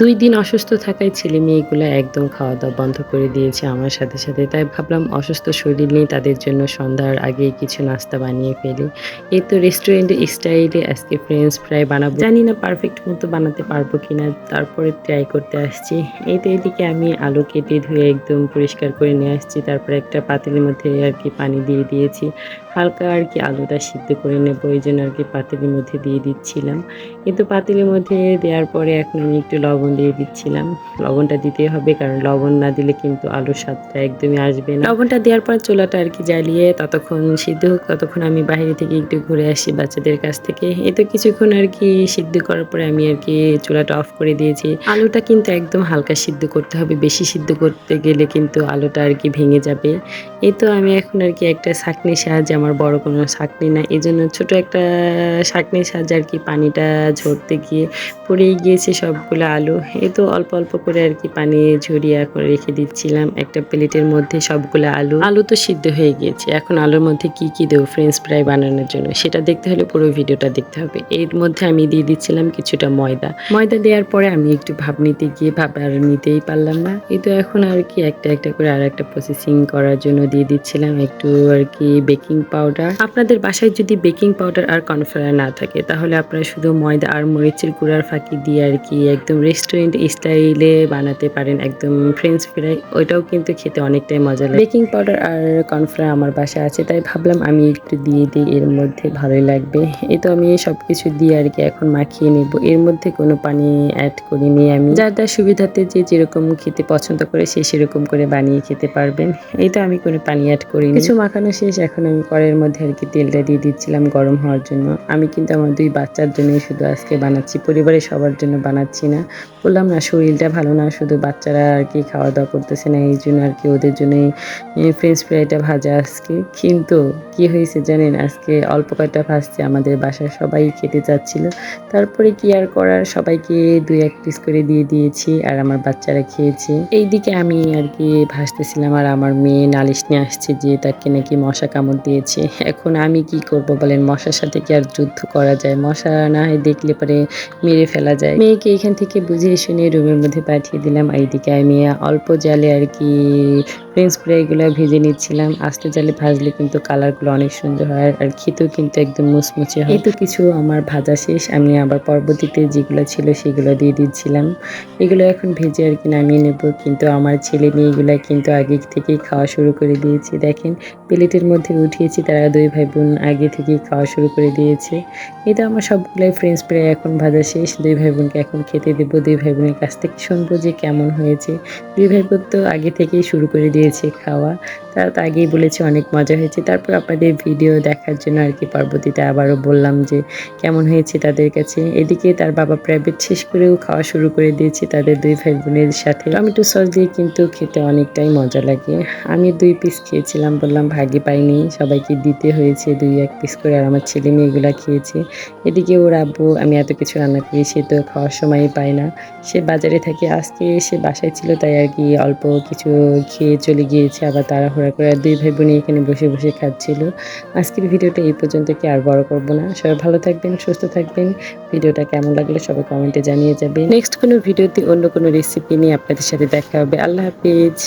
দুই দিন অসুস্থ থাকায় ছেলে মেয়েগুলো একদম খাওয়া দাওয়া বন্ধ করে দিয়েছে আমার সাথে সাথে। তাই ভাবলাম অসুস্থ শরীর নেই তাদের জন্য সন্ধ্যার আগে কিছু নাস্তা বানিয়ে ফেলি। এই তো রেস্টুরেন্টে স্টাইলে আজকে ফ্রেঞ্চ ফ্রাই বানাবো। জানি না পারফেক্ট মতো বানাতে পারব কিনা, তারপরে ট্রাই করতে আসছি। এই তো এদিকে আমি আলু কেটে ধুয়ে একদম পরিষ্কার করে নিয়ে আসছি, তারপরে একটা পাতিলের মধ্যে আর কি পানি দিয়ে দিয়েছি। হালকা আর কি আলুটা সিদ্ধ করে নেব ওই জন্য আর কি পাতিলের মধ্যে দিয়ে দিচ্ছিলাম। কিন্তু পাতিলের মধ্যে দেওয়ার পরে এখন আমি একটু লবণ দিয়ে দিচ্ছিলাম। লবণটা দিতে হবে, কারণ লবণ না দিলে কিন্তু আলুর স্বাদটা একদমই আসবে না। লবণটা দেওয়ার পর চুলাটা আর কি জ্বালিয়ে ততক্ষণ সিদ্ধ হোক, ততক্ষণ আমি বাইরে থেকে একটু ঘুরে আসি বাচ্চাদের কাছ থেকে। এই তো কিছুক্ষণ আর কি সিদ্ধ করার পরে আমি আর কি চুলাটা অফ করে দিয়েছি। আলুটা কিন্তু একদম হালকা সিদ্ধ করতে হবে, বেশি সিদ্ধ করতে গেলে কিন্তু আলুটা আর কি ভেঙে যাবে। এই তো আমি এখন আর কি একটা ছাঁকনির সাহায্যে, আমার বড় কোনো ছাঁকনি না এই জন্য ছোটো একটা ছাঁকনির সাহায্যে আর কি পানিটা ঝরতে গিয়ে পড়েই গিয়েছে সবগুলো আলু। এই তো অল্প অল্প করে আর কি পানি ঝরিয়ে করে রেখে দিচ্ছিলাম। একটা প্লেটের মধ্যে সবগুলো আলু। আলু তো সিদ্ধ হয়ে গিয়েছে। এখন আলুর মধ্যে কি কি দেবো? ফ্রেঞ্চ ফ্রাই বানানোর জন্য। সেটা দেখতে হলে পুরো ভিডিওটা দেখতে হবে। এর মধ্যে আমি দিয়ে দিচ্ছিলাম কিছুটা ময়দা। ময়দা দেওয়ার পরে আমি একটু ভাব নিতে গিয়ে ভাব আর নিতেই পারলাম না। এই তো এখন আর কি একটা একটা করে আর একটা প্রসেসিং করার জন্য দিয়ে দিচ্ছিলাম একটু আর কি বেকিং পাউডার আপনাদের বাসায় যদি বেকিং পাউডার আর কর্নফ্লাওয়ার না থাকে, তাহলে আপনারা শুধু ময়দা আর মরিচের গুঁড়ার ফাঁকি দিয়ে আর কি একদম রেস্টুরেন্ট স্টাইলে বানাতে পারেন একদম ফ্রেঞ্চ ফ্রাই ওইটাও কিন্তু খেতে অনেকটাই মজা লাগে। বেকিং পাউডার আর কর্নফ্লাওয়ার আমার বাসায় আছে, তাই ভাবলাম আমি একটু দিয়ে দিই, এর মধ্যে ভালোই লাগবে। এই তো আমি সব কিছু দিয়ে আর কি এখন মাখিয়ে নেব। এর মধ্যে কোনো পানি অ্যাড করি করিনি আমি। যার যার সুবিধাতে যে যেরকম খেতে পছন্দ করে, সে সেরকম করে বানিয়ে খেতে পারবেন। এই তো আমি কোনো পানি অ্যাড করিনি। কিছু মাখানো শেষ, এখন আমি কড়াইয়ের মধ্যে আর কি তেলটা দিয়ে দিচ্ছিলাম গরম হওয়ার জন্য। আমি কিন্তু আমার দুই বাচ্চার জন্যই শুধু আজকে বানাচ্ছি, পরিবারের সবার জন্য বানাচ্ছি না। বললাম না, শরীরটা ভালো না, শুধু বাচ্চারা আর কি খাওয়া দাওয়া করতেছে না, এই জন্য আর কি ওদের জন্যই ফ্রেঞ্চ ফ্রাইটা ভাজা আজকে। কিন্তু কি হয়েছে জানেন? আজকে অল্প কয়টা ভাজছে, আমাদের বাসায় সবাই খেতে চাচ্ছিল। তারপরে কি আর করার? সবাইকে দুই এক পিস করে দিয়ে দিয়েছি আর আমার বাচ্চারা খেয়েছে। এইদিকে আমি আর কি ভাসতেছিলাম আর আমার মেয়ে নালিশ নিয়ে আসছে যে তাকে নাকি মশা কামড় দিয়েছে। এখন আমি কি করব বলেন? মশার সাথে কি আর যুদ্ধ করা যায়? মশা না হয় দেখলে পরে মেরে ফেলা যায়। মেয়েকে এখান থেকে বুঝিয়ে শুনে রুমের মধ্যে পাঠিয়ে দিলাম এইদিকে আমি অল্প জালে আর কি ফ্রেঞ্চ ফ্রাইগুলো ভেজে নিচ্ছিলাম। আস্তে জালে ভাজলে কিন্তু কালারগুলো অনেক সুন্দর হয় আর খেতেও কিন্তু একদম মুচমুচে হয়। তো কিছু আমার ভাজা শেষ, আমি আবার পরবর্তীতে যেগুলো ছিল সেগুলো দিয়ে দিচ্ছিলাম। এগুলো এখন ভেজে আর কি নামিয়ে নেব, কিন্তু আমার ছেলে মেয়েগুলো কিন্তু আগে থেকেই খাওয়া শুরু করে দিয়েছে। দেখেন, প্লেটের মধ্যে উঠিয়েছি, তারা দুই ভাই বোন আগে থেকেই খাওয়া শুরু করে দিয়েছে। তো আমার সবগুলোই ফ্রেঞ্চ ফ্রাই এখন ভাজা শেষ। দুই ভাই বোনকে এখন খেতে দেবো, দুই ভাই বোনের কাছ থেকে শুনব যে কেমন হয়েছে। দুই ভাই বোন তো আগে থেকেই শুরু করে দিয়েছে খাওয়া। তারা তো আগেই বলেছে অনেক মজা হয়েছে। তারপর আপনাদের ভিডিও দেখার জন্য আর কি পরবর্তীতে আবারও বললাম যে কেমন হয়েছে তাদের কাছে। এদিকে তার বাবা প্রাইভেট শেষ করেও খাওয়া শুরু করে দিয়েছে তাদের দুই ভাই বোনের সাথে। টমেটো সস দিয়ে কিন্তু খেতে অনেকটাই মজা লাগে। আমি দুই পিস খেয়েছিলাম, বললাম ভাগে পাইনি, সবাইকে দিতে হয়েছে দুই এক পিস করে আর আমার ছেলে মেয়েগুলা খেয়েছে। এদিকে ওর আব্বু, আমি এত কিছু রান্না করি, সে তো খাওয়ার সময়ই পায় না। সে বাজারে থাকে, আজকে সে বাসায় ছিল, তাই আর কি অল্প কিছু খেয়ে চলে গিয়েছে। আবার তাড়াহুড়া করে দুই ভাই বোনই এখানে বসে বসে খাচ্ছিল। আজকের ভিডিওটা এই পর্যন্ত কি আর বড় করব না? সবাই ভালো থাকবেন, সুস্থ থাকবেন। ভিডিওটা কেমন লাগলে সবাই কমেন্টে জানিয়ে যাবেন। নেক্সট কোনো ভিডিওতে অন্য কোনো রেসিপি নিয়ে আপনাদের সাথে দেখা হবে। আল্লাহ হাফিজ।